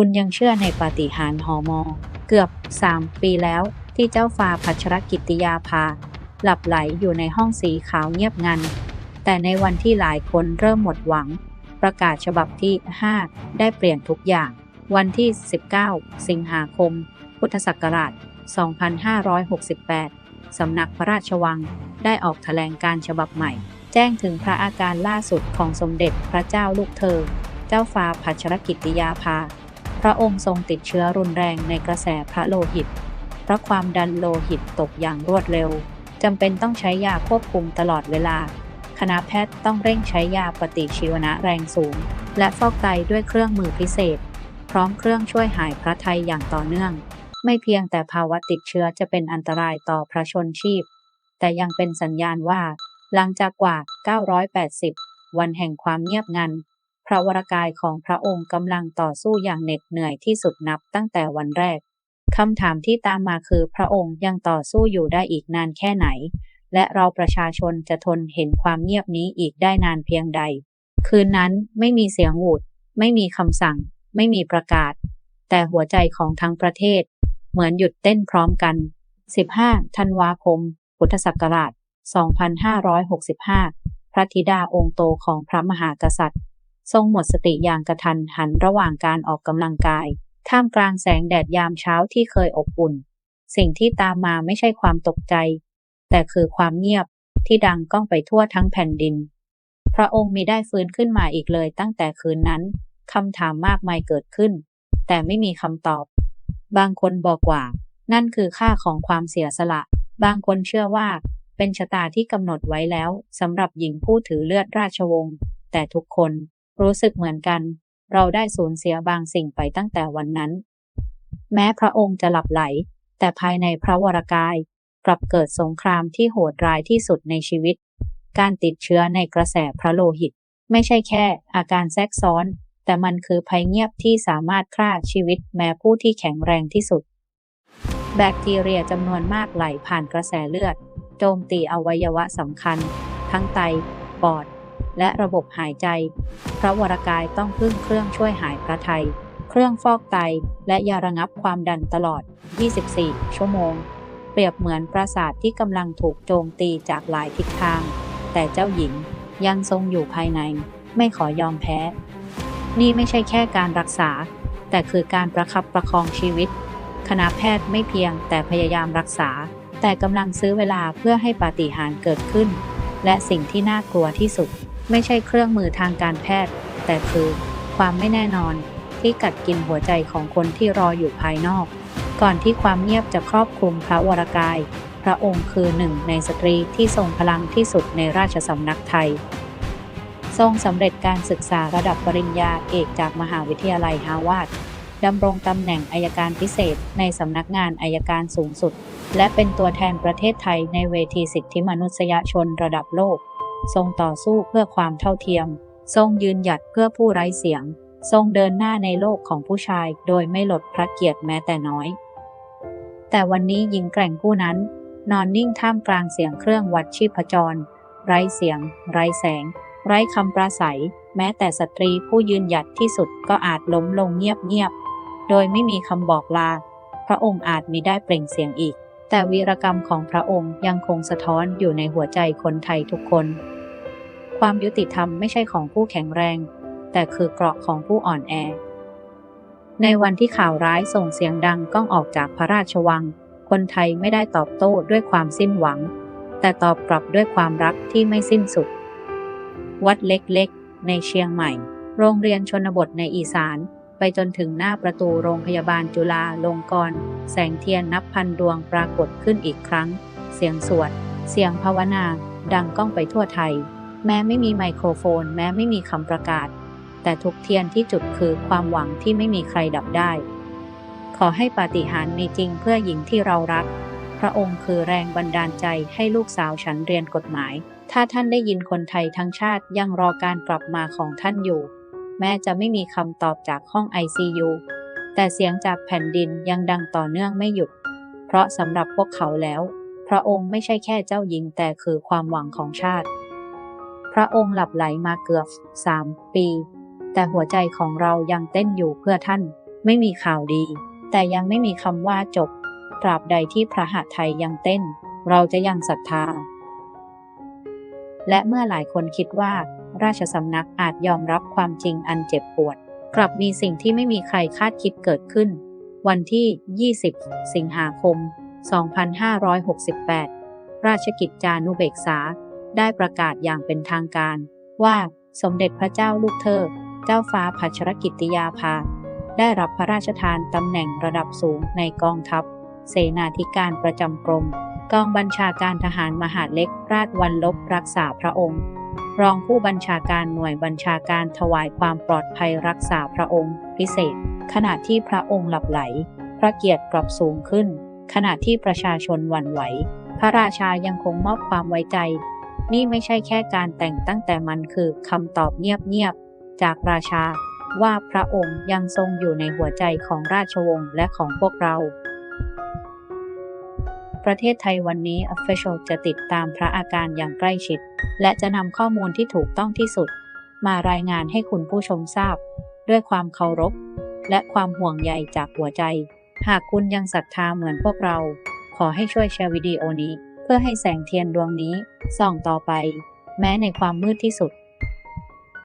คุณยังเชื่อในปาฏิหาริย์หอมอ เกือบสามปีแล้วที่เจ้าฟ้าพัชรกิติยาภา หลับไหลอยู่ในห้องสีขาวเงียบงัน แต่ในวันที่หลายคนเริ่มหมดหวัง ประกาศฉบับที่ 5 ได้เปลี่ยนทุกอย่าง วันที่ 19 สิงหาคม พุทธศักราช 2568 สำนักพระราชวังได้ออกแถลงการฉบับใหม่ แจ้งถึงพระอาการล่าสุดของสมเด็จพระเจ้าลูกเธอ เจ้าฟ้าพัชรกิติยาภา พระองค์ทรงติดเชื้อรุนแรงในกระแสพระโลหิต เพราะความดันโลหิตตกอย่างรวดเร็วจำเป็นต้องใช้ยาควบคุมตลอดเวลา คณะแพทย์ต้องเร่งใช้ยาปฏิชีวนะแรงสูง และฟอกไตด้วยเครื่องมือพิเศษ พร้อมเครื่องช่วยหายพระไทยอย่างต่อเนื่อง ไม่เพียงแต่ภาวะติดเชื้อจะเป็นอันตรายต่อพระชนชีพ แต่ยังเป็นสัญญาณว่า หลังจากกว่า 980 วันแห่งความเงียบงัน พระวรากายของพระองค์กำลังต่อสู้อย่างเหน็ดเหนื่อยที่สุดนับตั้งแต่วันแรกคำถามที่ตามมาคือพระองค์ยังต่อสู้อยู่ได้อีกนานแค่ไหน และเราประชาชนจะทนเห็นความเงียบนี้อีกได้นานเพียงใด คืนนั้นไม่มีเสียงหวูด ไม่มีคำสั่ง ไม่มีประกาศ แต่หัวใจของทั้งประเทศ เหมือนหยุดเต้นพร้อมกัน 15 ธันวาคม พุทธศักราช 2565 พระธิดาองค์โตของพระมหากษัตริย์ ทรงหมดสติอย่างกระทันหันระหว่างการออกกำลังกาย ท่ามกลางแสงแดดยามเช้าที่เคยอบอุ่น สิ่งที่ตามมาไม่ใช่ความตกใจ แต่คือความเงียบที่ดังก้องไปทั่วทั้งแผ่นดิน พระองค์มีได้ฟื้นขึ้นมาอีกเลยตั้งแต่คืนนั้นคำถามมากมายเกิดขึ้น แต่ไม่มีคำตอบ บางคนบอกว่า นั่นคือค่าของความเสียสละ บางคนเชื่อว่าเป็นชะตาที่กำหนดไว้แล้วสำหรับหญิงผู้ถือเลือดราชวงศ์แต่ทุกคน รู้สึกเหมือนกัน เราได้สูญเสียบางสิ่งไปตั้งแต่วันนั้น แม้พระองค์จะหลับไหล แต่ภายในพระวรากายกลับเกิดสงครามที่โหดร้ายที่สุดในชีวิต การติดเชื้อในกระแสพระโลหิต ไม่ใช่แค่อาการแทรกซ้อน แต่มันคือภัยเงียบที่สามารถฆ่าชีวิตแม้ผู้ที่แข็งแรงที่สุด แบคทีเรียจำนวนมากไหลผ่านกระแสเลือดโจมตีอวัยวะสำคัญ ทั้งไต ปอด และระบบหายใจ พระวรากายต้องพึ่งเครื่องช่วยหายพระไทย เครื่องฟอกไต และยาระงับความดันตลอด 24 ชั่วโมง เปรียบเหมือนปราสาทที่กำลังถูกโจมตีจากหลายทิศทาง แต่เจ้าหญิงยังทรงอยู่ภายใน ไม่ขอยอมแพ้ นี่ไม่ใช่แค่การรักษา แต่คือการประคับประคองชีวิต คณะแพทย์ไม่เพียงแต่พยายามรักษา แต่กำลังซื้อเวลาเพื่อให้ปาฏิหาริย์เกิดขึ้น และสิ่งที่น่ากลัวที่สุด ไม่ใช่เครื่องมือทางการแพทย์ แต่คือความไม่แน่นอนที่กัดกินหัวใจของคนที่รออยู่ภายนอก ก่อนที่ความเงียบจะครอบคลุมพระวรากาย พระองค์คือหนึ่งในสตรีที่ทรงพลังที่สุดในราชสำนักไทย ทรงสำเร็จการศึกษาระดับปริญญาเอกจากมหาวิทยาลัยฮาวาดดำรงตำแหน่งอายการพิเศษในสำนักงานอายการสูงสุด และเป็นตัวแทนประเทศไทยในเวทีสิทธิมนุษยชนระดับโลก ทรงต่อสู้เพื่อความเท่าเทียม ทรงยืนหยัดเพื่อผู้ไร้เสียง ทรงเดินหน้าในโลกของผู้ชายโดยไม่ลดพระเกียรติแม้แต่น้อย แต่วันนี้หญิงแกร่งผู้นั้น นอนนิ่งท่ามกลางเสียงเครื่องวัดชีพจร ไร้เสียง ไร้แสง ไร้คำปราศัย แม้แต่สตรีผู้ยืนหยัดที่สุดก็อาจล้มลงเงียบๆโดยไม่มีคำบอกลา พระองค์อาจมิได้เปล่งเสียงอีก แต่วีรกรรมของพระองค์ยังคงสะท้อนอยู่ในหัวใจคนไทยทุกคน ความยุติธรรมไม่ใช่ของผู้แข็งแรง แต่คือเกราะของผู้อ่อนแอ ในวันที่ข่าวร้ายส่งเสียงดังก้องออกจากพระราชวัง คนไทยไม่ได้ตอบโต้ด้วยความสิ้นหวัง แต่ตอบกลับด้วยความรักที่ไม่สิ้นสุด วัดเล็กๆ ในเชียงใหม่ โรงเรียนชนบทในอีสาน ไปจนถึงหน้าประตูโรงพยาบาลจุฬาลงกรณ์แสงเทียนนับพันดวงปรากฏขึ้นอีกครั้ง เสียงสวด เสียงภาวนา ดังก้องไปทั่วไทย แม้ไม่มีไมโครโฟน แม้ไม่มีคำประกาศ แต่ทุกเทียนที่จุดคือความหวังที่ไม่มีใครดับได้ ขอให้ปาฏิหาริย์มีจริงเพื่อหญิงที่เรารัก พระองค์คือแรงบันดาลใจให้ลูกสาวฉันเรียนกฎหมาย ถ้าท่านได้ยินคนไทยทั้งชาติยังรอการกลับมาของท่านอยู่ แม้จะไม่มีคำตอบจากห้อง ICU แต่เสียงจากแผ่นดินยังดังต่อเนื่องไม่หยุด เพราะสำหรับพวกเขาแล้ว พระองค์ไม่ใช่แค่เจ้าหญิงแต่คือความหวังของชาติ พระองค์หลับไหลมาเกือบสามปี แต่หัวใจของเรายังเต้นอยู่เพื่อท่าน ไม่มีข่าวดี แต่ยังไม่มีคำว่าจบ ตราบใดที่พระหทัยยังเต้น เราจะยังศรัทธา และเมื่อหลายคนคิดว่า ราชสำนักอาจยอมรับความจริงอันเจ็บปวด กลับมีสิ่งที่ไม่มีใครคาดคิดเกิดขึ้น วันที่ 20 สิงหาคม 2568 ราชกิจจานุเบกษา ได้ประกาศอย่างเป็นทางการ ว่าสมเด็จพระเจ้าลูกเธอ เจ้าฟ้าพัชรกิติยาภา ได้รับพระราชทานตำแหน่งระดับสูงในกองทัพ เสนาธิการประจำกรมกองบัญชาการทหารมหาดเล็กราชวันลบรักษาพระองค์ รองผู้บัญชาการหน่วยบัญชาการถวายความปลอดภัยรักษาพระองค์ พิเศษ ขณะที่พระองค์หลับไหล พระเกียรติกลับสูงขึ้น ขณะที่ประชาชนหวั่นไหว พระราชายังคงมอบความไว้ใจ นี่ไม่ใช่แค่การแต่งตั้งแต่มันคือคำตอบเงียบๆจากราชาว่าพระองค์ยังทรงอยู่ในหัวใจของราชวงศ์และของพวกเรา ประเทศไทยวันนี้ Official จะติดตามพระอาการอย่างใกล้ชิด และจะนำข้อมูลที่ถูกต้องที่สุด มารายงานให้คุณผู้ชมทราบ ด้วยความเคารพ และความห่วงใยจากหัวใจ หากคุณยังศรัทธาเหมือนพวกเรา ขอให้ช่วยแชร์วิดีโอนี้ เพื่อให้แสงเทียนดวงนี้ส่องต่อไป แม้ในความมืดที่สุด